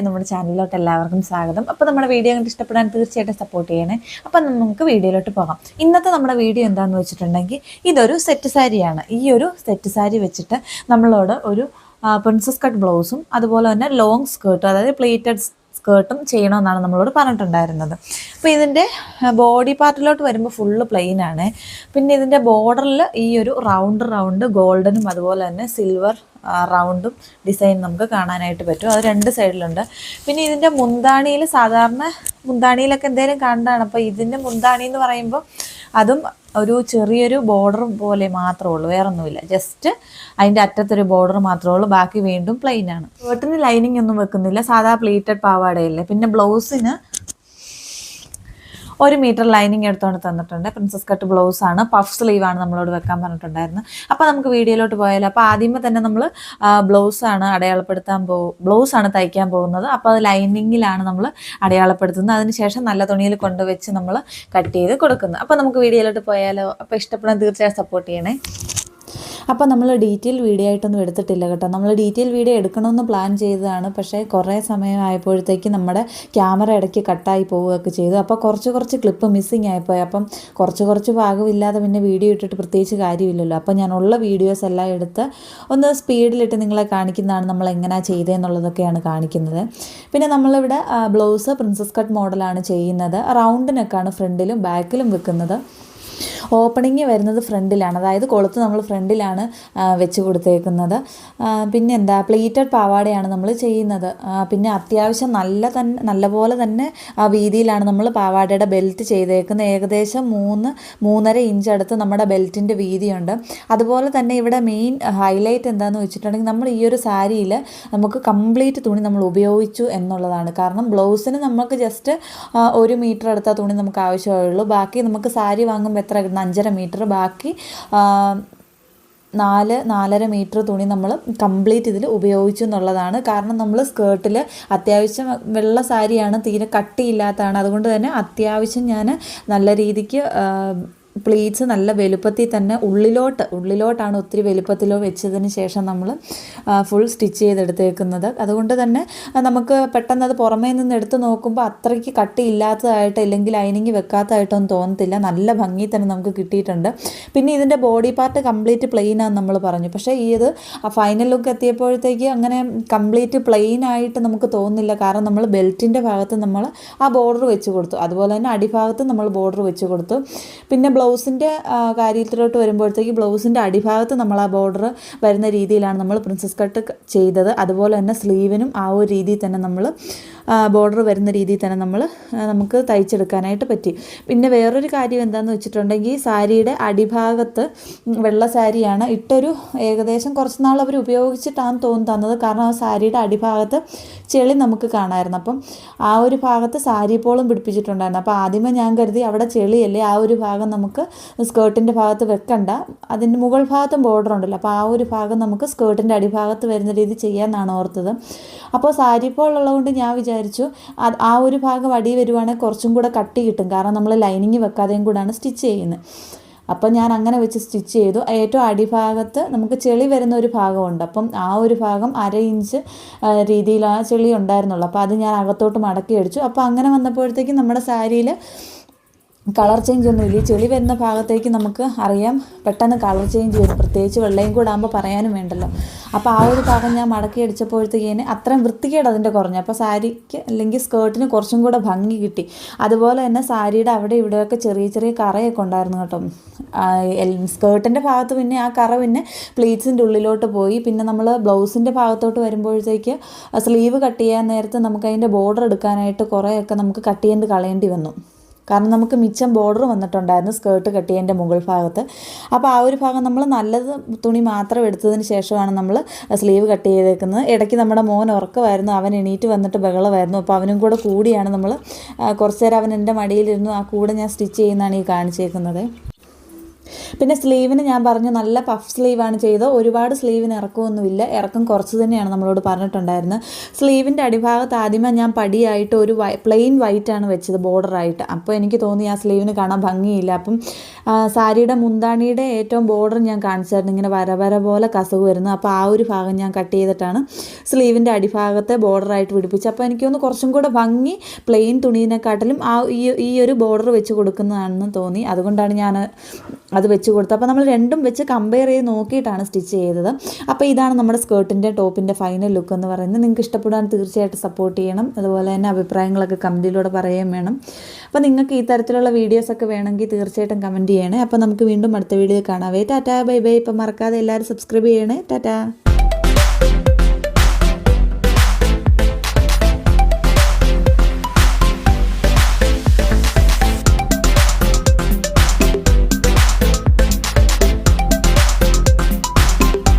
നമ്മുടെ ചാനലിലോട്ട് എല്ലാവർക്കും സ്വാഗതം. അപ്പോൾ നമ്മുടെ വീഡിയോ കണ്ട് ഇഷ്ടപ്പെടാൻ തീർച്ചയായിട്ടും സപ്പോർട്ട് ചെയ്യണേ. അപ്പം നമുക്ക് വീഡിയോയിലോട്ട് പോകാം. ഇന്നത്തെ നമ്മുടെ വീഡിയോ എന്താണെന്ന് വെച്ചിട്ടുണ്ടെങ്കിൽ ഇതൊരു സെറ്റ് സാരിയാണ്. ഈ ഒരു സെറ്റ് സാരി വെച്ചിട്ട് നമ്മളോട് ഒരു പ്രിൻസസ് കട്ട് ബ്ലൗസും അതുപോലെ തന്നെ ലോങ് സ്കേർട്ടും അതായത് പ്ലേറ്റഡ് സ്കേർട്ടും ചെയ്യണമെന്നാണ് നമ്മളോട് പറഞ്ഞിട്ടുണ്ടായിരുന്നത്. അപ്പോൾ ഇതിന്റെ ബോഡി പാർട്ടിലോട്ട് വരുമ്പോൾ ഫുള്ള് പ്ലെയിൻ ആണ്. പിന്നെ ഇതിന്റെ ബോർഡറിൽ ഈ ഒരു റൗണ്ട് റൗണ്ട് ഗോൾഡനും അതുപോലെ തന്നെ സിൽവർ റൗണ്ടും ഡിസൈൻ നമുക്ക് കാണാനായിട്ട് പറ്റും. അത് രണ്ട് സൈഡിലുണ്ട്. പിന്നെ ഇതിന്റെ മുന്താണിയിൽ സാധാരണ മുന്താണിയിലൊക്കെ എന്തെങ്കിലും കണ്ടാണ്. അപ്പോൾ ഇതിന്റെ മുന്താണി എന്ന് പറയുമ്പോൾ അതും ഒരു ചെറിയൊരു ബോർഡർ പോലെ മാത്രമേ ഉള്ളൂ. വേറെ ഒന്നുമില്ല ജസ്റ്റ് അതിന്റെ അറ്റത്തൊരു ബോർഡർ മാത്രമേ ഉള്ളൂ. ബാക്കി വീണ്ടും പ്ലെയിൻ ആണ് ഷർട്ടിന് ലൈനിങ് ഒന്നും വെക്കുന്നില്ല. സാധാ പ്ലീറ്റഡ് പാവാടയല്ലേ. പിന്നെ ബ്ലൗസിന് ഒരു മീറ്റർ ലൈനിങ് എടുത്തുകൊണ്ട് തന്നിട്ടുണ്ട്. പ്രിൻസസ് കട്ട് ബ്ലൗസ് ആണ്. പഫ് സ്ലീവ് ആണ് നമ്മളോട് വെക്കാൻ പറഞ്ഞിട്ടുണ്ടായിരുന്നു അപ്പോൾ നമുക്ക് വീഡിയോയിലോട്ട് പോയാലോ. അപ്പോൾ ആദ്യമേ തന്നെ നമ്മൾ ബ്ലൗസ് ആണ് അടയാളപ്പെടുത്താൻ പോ ബ്ലൗസ് ആണ് തയ്ക്കാൻ പോകുന്നത്. അപ്പോൾ അത് ലൈനിങ്ങിലാണ് നമ്മൾ അടയാളപ്പെടുത്തുന്നത്. അതിനുശേഷം നല്ല തുണിയിൽ കൊണ്ടുവച്ച് നമ്മൾ കട്ട് ചെയ്ത് കൊടുക്കുന്നത്. അപ്പോൾ നമുക്ക് വീഡിയോയിലോട്ട് പോയാലോ. അപ്പോൾ ഇഷ്ടപ്പെടാൻ തീർച്ചയായും സപ്പോർട്ട് ചെയ്യണേ. അപ്പോൾ നമ്മൾ ഡീറ്റെയിൽ വീഡിയോ ആയിട്ടൊന്നും എടുത്തിട്ടില്ല കേട്ടോ. നമ്മൾ ഡീറ്റെയിൽ വീഡിയോ എടുക്കണമെന്ന് പ്ലാൻ ചെയ്തതാണ്. പക്ഷേ കുറേ സമയമായപ്പോഴത്തേക്ക് നമ്മുടെ ക്യാമറ ഇടയ്ക്ക് കട്ടായി പോവുകയൊക്കെ ചെയ്തു. അപ്പോൾ കുറച്ച് കുറച്ച് ക്ലിപ്പ് മിസ്സിങ് ആയിപ്പോയി. അപ്പം കുറച്ച് കുറച്ച് ഭാഗമില്ലാതെ പിന്നെ വീഡിയോ ഇട്ടിട്ട് പ്രത്യേകിച്ച് കാര്യമില്ലല്ലോ. അപ്പോൾ ഞാനുള്ള വീഡിയോസ് എല്ലാം എടുത്ത് ഒന്ന് സ്പീഡിലിട്ട് നിങ്ങളെ കാണിക്കുന്നതാണ് നമ്മൾ എങ്ങനെയാണ് ചെയ്തതെന്നുള്ളതൊക്കെയാണ് കാണിക്കുന്നത്. പിന്നെ നമ്മളിവിടെ ബ്ലൗസ് പ്രിൻസസ് കട്ട് മോഡലാണ് ചെയ്യുന്നത്. റൗണ്ടിനൊക്കെയാണ് ഫ്രണ്ടിലും ബാക്കിലും വെക്കുന്നത്. ഓപ്പണിങ് വരുന്നത് ഫ്രണ്ടിലാണ്. അതായത് കൊളുത്ത് നമ്മൾ ഫ്രണ്ടിലാണ് വെച്ച് കൊടുത്തേക്കുന്നത്. പിന്നെ എന്താ പ്ലേറ്റഡ് പാവാടയാണ് നമ്മൾ ചെയ്യുന്നത്. പിന്നെ അത്യാവശ്യം നല്ല തന്നെ നല്ലപോലെ തന്നെ ആ വീതിയിലാണ് നമ്മൾ പാവാടയുടെ ബെൽറ്റ് ചെയ്തേക്കുന്നത്. ഏകദേശം മൂന്ന് മൂന്നര ഇഞ്ച് അടുത്ത് നമ്മുടെ ബെൽറ്റിന്റെ വീതിയുണ്ട്. അതുപോലെ തന്നെ ഇവിടെ മെയിൻ ഹൈലൈറ്റ് എന്താണെന്ന് വെച്ചിട്ടുണ്ടെങ്കിൽ നമ്മൾ ഈ ഒരു സാരിയിൽ നമുക്ക് കംപ്ലീറ്റ് തുണി നമ്മൾ ഉപയോഗിച്ചു എന്നുള്ളതാണ്. കാരണം ബ്ലൗസിന് നമുക്ക് ജസ്റ്റ് ഒരു മീറ്റർ അടുത്ത തുണി നമുക്ക് ആവശ്യമുള്ളൂ ബാക്കി നമുക്ക് സാരി വാങ്ങുമ്പോൾ എത്ര കിട്ടുന്ന അഞ്ചര മീറ്റർ ബാക്കി നാല് നാലര മീറ്റർ തുണി നമ്മൾ കംപ്ലീറ്റ് ഇതിൽ ഉപയോഗിച്ചു എന്നുള്ളതാണ്. കാരണം നമ്മൾ സ്കേർട്ടിൽ അത്യാവശ്യം വെള്ള സാരിയാണ് തീരെ കട്ടിയില്ലാത്തതാണ്. അതുകൊണ്ട് തന്നെ അത്യാവശ്യം ഞാൻ നല്ല രീതിക്ക് പ്ലീറ്റ്സ് നല്ല വലുപ്പത്തിൽ തന്നെ ഉള്ളിലോട്ട് ഉള്ളിലോട്ടാണ് ഒത്തിരി വലുപ്പത്തിലോ വെച്ചതിന് ശേഷം നമ്മൾ ഫുൾ സ്റ്റിച്ച് ചെയ്തെടുത്തേക്കുന്നത്. അതുകൊണ്ട് തന്നെ നമുക്ക് പെട്ടെന്ന് അത് പുറമേ നിന്ന് എടുത്ത് നോക്കുമ്പോൾ അത്രയ്ക്ക് കട്ടിയില്ലാത്തതായിട്ട് അല്ലെങ്കിൽ ലൈനിങ് വെക്കാത്തതായിട്ടൊന്നും തോന്നത്തില്ല. നല്ല ഭംഗി തന്നെ നമുക്ക് കിട്ടിയിട്ടുണ്ട്. പിന്നെ ഇതിന്റെ ബോഡി പാർട്ട് കംപ്ലീറ്റ് പ്ലെയിൻ ആണെന്ന് നമ്മൾ പറഞ്ഞു. പക്ഷേ ഈ ഇത് ഫൈനൽ ലുക്ക് എത്തിയപ്പോഴത്തേക്ക് അങ്ങനെ കംപ്ലീറ്റ് പ്ലെയിൻ ആയിട്ട് നമുക്ക് തോന്നുന്നില്ല. കാരണം നമ്മൾ ബെൽറ്റിന്റെ ഭാഗത്ത് നമ്മൾ ആ ബോർഡർ വെച്ച് കൊടുത്തു. അതുപോലെ തന്നെ അടിഭാഗത്ത് നമ്മൾ ബോർഡർ വെച്ച് കൊടുത്തു. പിന്നെ ബ്ലൗസിന്റെ കാര്യത്തിലോട്ട് വരുമ്പോഴത്തേക്ക് ബ്ലൗസിന്റെ അടിഭാഗത്ത് നമ്മൾ ആ ബോർഡർ വരുന്ന രീതിയിലാണ് നമ്മൾ പ്രിൻസസ് കട്ട് ചെയ്തത്. അതുപോലെ തന്നെ സ്ലീവിനും ആ ഒരു രീതിയിൽ തന്നെ നമ്മൾ ബോർഡർ വരുന്ന രീതിയിൽ തന്നെ നമ്മൾ നമുക്ക് തയ്ച്ചെടുക്കാനായിട്ട് പറ്റി. പിന്നെ വേറൊരു കാര്യം എന്താണെന്ന് വെച്ചിട്ടുണ്ടെങ്കിൽ സാരിയുടെ അടിഭാഗത്ത് വെള്ള സാരിയാണ്. ഇട്ടൊരു ഏകദേശം കുറച്ച് നാൾ അവർ ഉപയോഗിച്ചിട്ടാണ് തോന്നി തന്നത്. കാരണം ആ സാരിയുടെ അടിഭാഗത്ത് ചെളി നമുക്ക് കാണാമായിരുന്നു അപ്പം ആ ഒരു ഭാഗത്ത് സാരി പോളും പിടിപ്പിച്ചിട്ടുണ്ടായിരുന്നു. അപ്പോൾ ആദ്യമേ ഞാൻ കരുതി അവിടെ ചെളിയല്ലേ ആ ഒരു ഭാഗം നമുക്ക് സ്കേർട്ടിന്റെ ഭാഗത്ത് വെക്കണ്ട. അതിന്റെ മുകൾ ഭാഗത്തും ബോർഡർ ഉണ്ടല്ലോ. അപ്പോൾ ആ ഒരു ഭാഗം നമുക്ക് സ്കേർട്ടിന്റെ അടിഭാഗത്ത് വരുന്ന രീതി ചെയ്യാമെന്നാണ് ഓർത്തത്. അപ്പോൾ സാരി പോൾ ഉള്ളതുകൊണ്ട് ഞാൻ വിചാരിച്ചു അത് ആ ഒരു ഭാഗം അടി വരുവാണെങ്കിൽ കുറച്ചും കൂടെ കട്ടി കിട്ടും. കാരണം നമ്മൾ ലൈനിങ് വെക്കാതെയും കൂടാണ് സ്റ്റിച്ച് ചെയ്യുന്നത് അപ്പം ഞാൻ അങ്ങനെ വെച്ച് സ്റ്റിച്ച് ചെയ്തു. ഏറ്റവും അടിഭാഗത്ത് നമുക്ക് ചെളി വരുന്ന ഒരു ഭാഗമുണ്ട്. അപ്പം ആ ഒരു ഭാഗം അര ഇഞ്ച് രീതിയിൽ ആ ചെളി ഉണ്ടായിരുന്നുള്ളൂ. അപ്പോൾ അത് ഞാൻ അകത്തോട്ട് മടക്കി അടിച്ചു. അപ്പോൾ അങ്ങനെ വന്നപ്പോഴത്തേക്കും നമ്മുടെ സാരിയിൽ കളർ ചേഞ്ച് ഒന്നുമില്ല ഈ ചെളി വരുന്ന ഭാഗത്തേക്ക് നമുക്ക് അറിയാം. പെട്ടെന്ന് കളർ ചേഞ്ച് വരും പ്രത്യേകിച്ച് വെള്ളയും കൂടെ ആകുമ്പോൾ പറയാനും വേണ്ടല്ലോ. അപ്പോൾ ആ ഒരു ഭാഗം ഞാൻ മടക്കി അടിച്ചപ്പോഴത്തേക്കിന് അത്രയും വൃത്തികേട് അതിന്റെ കുറഞ്ഞു. അപ്പോൾ സാരിക്ക് അല്ലെങ്കിൽ സ്കേർട്ടിന് കുറച്ചും കൂടെ ഭംഗി കിട്ടി. അതുപോലെ തന്നെ സാരിയുടെ അവിടെ ഇവിടെയൊക്കെ ചെറിയ ചെറിയ കറയൊക്കെ ഉണ്ടായിരുന്നു കേട്ടോ. സ്കേർട്ടിന്റെ ഭാഗത്ത് പിന്നെ ആ കറ പിന്നെ പ്ലീറ്റ്സിന്റെ ഉള്ളിലോട്ട് പോയി. പിന്നെ നമ്മൾ ബ്ലൗസിന്റെ ഭാഗത്തോട്ട് വരുമ്പോഴത്തേക്ക് സ്ലീവ് കട്ട് ചെയ്യാൻ നേരത്ത് നമുക്ക് അതിന്റെ ബോർഡർ എടുക്കാനായിട്ട് കുറേയൊക്കെ നമുക്ക് കട്ട് ചെയ്ത് കളയേണ്ടി വന്നു. കാരണം നമുക്ക് മിച്ചം ബോർഡർ വന്നിട്ടുണ്ടായിരുന്നു സ്കേർട്ട് കെട്ടിയതിന്റെ മുകൾ ഭാഗത്ത്. അപ്പോൾ ആ ഒരു ഭാഗം നമ്മൾ നല്ലത് തുണി മാത്രം എടുത്തതിന് ശേഷമാണ് നമ്മൾ സ്ലീവ് കട്ട് ചെയ്തേക്കുന്നത്. ഇടയ്ക്ക് നമ്മുടെ മോൻ ഉറക്കമായിരുന്നു. അവൻ എണീറ്റ് വന്നിട്ട് ബഹളമായിരുന്നു. അപ്പോൾ അവനും കൂടെ കൂടിയാണ് നമ്മൾ കുറച്ച് നേരം അവൻ എന്റെ മടിയിലിരുന്നു. ആ കൂടെ ഞാൻ സ്റ്റിച്ച് ചെയ്യുന്നതാണ് ഈ കാണിച്ചേക്കുന്നത്. പിന്നെ സ്ലീവിന് ഞാൻ പറഞ്ഞു നല്ല പഫ് സ്ലീവാണ് ചെയ്തത്. ഒരുപാട് സ്ലീവിന് ഇറക്കമൊന്നുമില്ല. ഇറക്കം കുറച്ച് തന്നെയാണ് നമ്മളോട് പറഞ്ഞിട്ടുണ്ടായിരുന്നത്. സ്ലീവിന്റെ അടിഭാഗത്ത് ആദ്യമേ ഞാൻ പടിയായിട്ട് ഒരു പ്ലെയിൻ വൈറ്റ് ആണ് വെച്ചത് ബോർഡറായിട്ട് അപ്പോൾ എനിക്ക് തോന്നി ആ സ്ലീവിന് കാണാൻ ഭംഗിയില്ല. അപ്പം സാരിയുടെ മുന്താണിയുടെ ഏറ്റവും ബോർഡർ ഞാൻ കാണിച്ചായിരുന്നു. ഇങ്ങനെ വര വര പോലെ കസവ് വരുന്നു. അപ്പോൾ ആ ഒരു ഭാഗം ഞാൻ കട്ട് ചെയ്തിട്ടാണ് സ്ലീവിന്റെ അടിഭാഗത്തെ ബോർഡറായിട്ട് പിടിപ്പിച്ചത്. അപ്പോൾ എനിക്ക് തോന്നുന്നു കുറച്ചും കൂടെ ഭംഗി പ്ലെയിൻ തുണീനെക്കാട്ടിലും ആ ഈ ഈ ഒരു ബോർഡർ വെച്ച് കൊടുക്കുന്നതാണെന്ന് തോന്നി. അതുകൊണ്ടാണ് ഞാൻ അത് വെച്ച് കൊടുത്തത് അപ്പോൾ നമ്മൾ രണ്ടും വെച്ച് കമ്പയർ ചെയ്ത് നോക്കിയിട്ടാണ് സ്റ്റിച്ച് ചെയ്തത്. അപ്പോൾ ഇതാണ് നമ്മുടെ സ്കേർട്ടിന്റെ ടോപ്പിന്റെ ഫൈനൽ ലുക്ക് എന്ന് പറയുന്നത്. നിങ്ങൾക്ക് ഇഷ്ടപ്പെടാൻ തീർച്ചയായിട്ടും സപ്പോർട്ട് ചെയ്യണം. അതുപോലെ തന്നെ അഭിപ്രായങ്ങളൊക്കെ കമന്റിലൂടെ പറയുകയും വേണം. അപ്പോൾ നിങ്ങൾക്ക് ഈ തരത്തിലുള്ള വീഡിയോസൊക്കെ വേണമെങ്കിൽ തീർച്ചയായിട്ടും കമന്റ് ചെയ്യണേ. അപ്പോൾ നമുക്ക് വീണ്ടും അടുത്ത വീഡിയോ കാണാവേ ടാറ്റാ ബൈ ബൈ. ഇപ്പം മറക്കാതെ എല്ലാവരും സബ്സ്ക്രൈബ് ചെയ്യണേ. ടാറ്റാ.